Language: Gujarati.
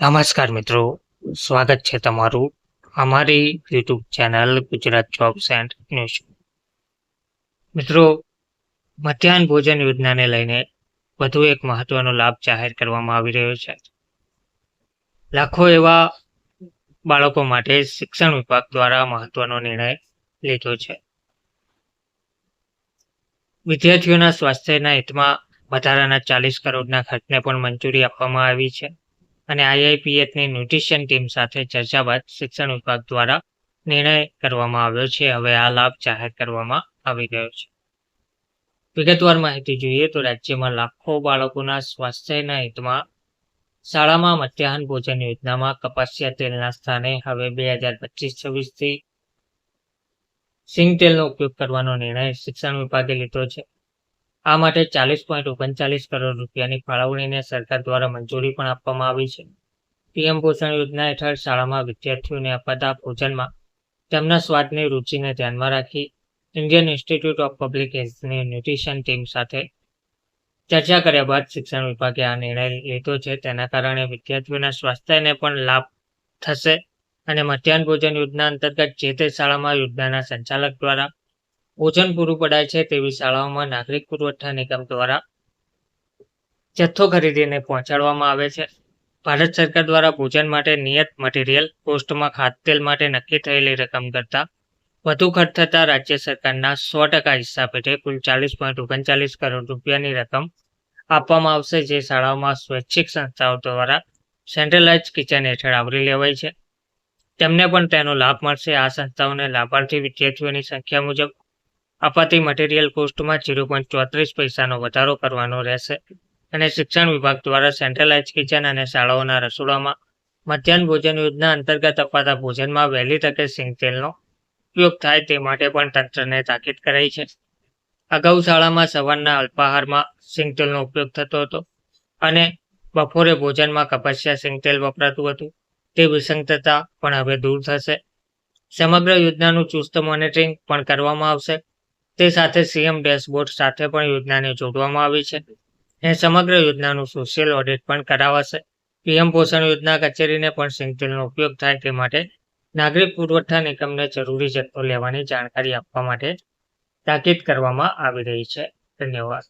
નમસ્કાર મિત્રો, સ્વાગત છે તમારું અમારી YouTube channel Gujarat jobs and news. મિત્રો, મધ્યાહન ભોજન યોજનાને લઈને વધુ એક મહત્વનો લાભ જાહેર કરવામાં આવી રહ્યો છે. લાખો એવા બાળકો માટે શિક્ષણ વિભાગ દ્વારા મહત્વનો નિર્ણય લીધો છે. વિદ્યાર્થીઓના સ્વાસ્થ્યના હિતમાં વધારાના ચાલીસ કરોડના ખર્ચને પણ મંજૂરી આપવામાં આવી છે. અને આઈઆઈપીએફની ન્યુટ્રિશન ટીમ સાથે ચર્ચા બાદ શિક્ષણ વિભાગ દ્વારા નિર્ણય કરવામાં આવ્યો છે. હવે આ લાભ જાહેર કરવામાં આવી ગયો છે. વિગતવાર માહિતી જોઈએ તો રાજ્યમાં લાખો બાળકોના સ્વાસ્થ્યના હિતમાં શાળામાં મધ્યાહન ભોજન યોજનામાં કપાસિયા તેલના સ્થાને હવે બે હજાર પચીસ છવ્વીસથી સિંગ તેલનો ઉપયોગ કરવાનો નિર્ણય શિક્ષણ વિભાગે લીધો છે. આ માટે ચાલીસ પોઈન્ટ ઓગણચાલીસ કરોડ રૂપિયાની ફાળવણીને સરકાર દ્વારા મંજૂરી પણ આપવામાં આવી છે. પીએમ પોષણ યોજના હેઠળ શાળામાં વિદ્યાર્થીઓને અપાતા ભોજનમાં તેમના સ્વાદની રુચિને ધ્યાનમાં રાખી ઇન્ડિયન ઇન્સ્ટિટ્યૂટ ઓફ પબ્લિક હેલ્થની ન્યુટ્રિશન ટીમ સાથે ચર્ચા કર્યા બાદ શિક્ષણ વિભાગે આ નિર્ણય લીધો છે. તેના કારણે વિદ્યાર્થીઓના સ્વાસ્થ્યને પણ લાભ થશે અને મધ્યાહન ભોજન યોજના અંતર્ગત જે તે શાળામાં યોજનાના સંચાલક દ્વારા ભોજન પૂરું પડાય છે તેવી શાળાઓમાં નાગરિક પુરવઠા નિગમ દ્વારા જથ્થો ખરીદીને પહોંચાડવામાં આવે છે. ભારત સરકાર દ્વારા ભોજન માટે નિયત મટીરિયલ કોસ્ટમાં ખાદ્યતેલ માટે નક્કી થયેલી રકમ કરતાં વધુ ખર્ચ થતાં રાજ્ય સરકારના સો ટકા હિસ્સા પેટે કુલ ચાલીસ પોઈન્ટ ઓગણચાલીસ કરોડ રૂપિયાની રકમ આપવામાં આવશે, જે શાળાઓમાં સ્વૈચ્છિક સંસ્થાઓ દ્વારા સેન્ટ્રલાઇઝ કિચન હેઠળ આવરી લેવાય છે. તેમને પણ તેનો લાભ મળશે. આ સંસ્થાઓને લાભાર્થી વિદ્યાર્થીઓની સંખ્યા મુજબ અપાતી મટીરિયલ કોસ્ટમાં પોઈન્ટ ચોત્રીસ પૈસાનો વધારો કરવાનો રહેશે. અને શિક્ષણ વિભાગ દ્વારા સેન્ટ્રલાઇઝ કિચન અને શાળાઓના રસોડામાં મધ્યાહન ભોજન યોજના અંતર્ગત અપાતા ભોજનમાં વહેલી તકે સિંગતેલનો ઉપયોગ થાય તે માટે પણ તંત્રને તાકીદ કરાઈ છે. અગાઉ શાળામાં સવારના અલ્પાહારમાં સિંગ તેલનો ઉપયોગ થતો હતો અને બપોરે ભોજનમાં કપાસિયા સિંગ તેલ વપરાતું હતું. તે વિસંગતતા પણ હવે દૂર થશે. સમગ્ર યોજનાનું ચુસ્ત મોનિટરિંગ પણ કરવામાં આવશે. તે સાથે સીએમ ડેશબોર્ડ સાથે પણ યોજનાને જોડવામાં આવી છે. અને સમગ્ર યોજનાનું સોશિયલ ઓડિટ પણ કરાવાશે. પીએમ પોષણ યોજના કચેરીને પણ સિંગતેલનો ઉપયોગ થાય તે માટે નાગરિક પુરવઠા નિગમને જરૂરી જથ્થો લેવાની જાણકારી આપવા માટે તાકીદ કરવામાં આવી રહી છે. ધન્યવાદ.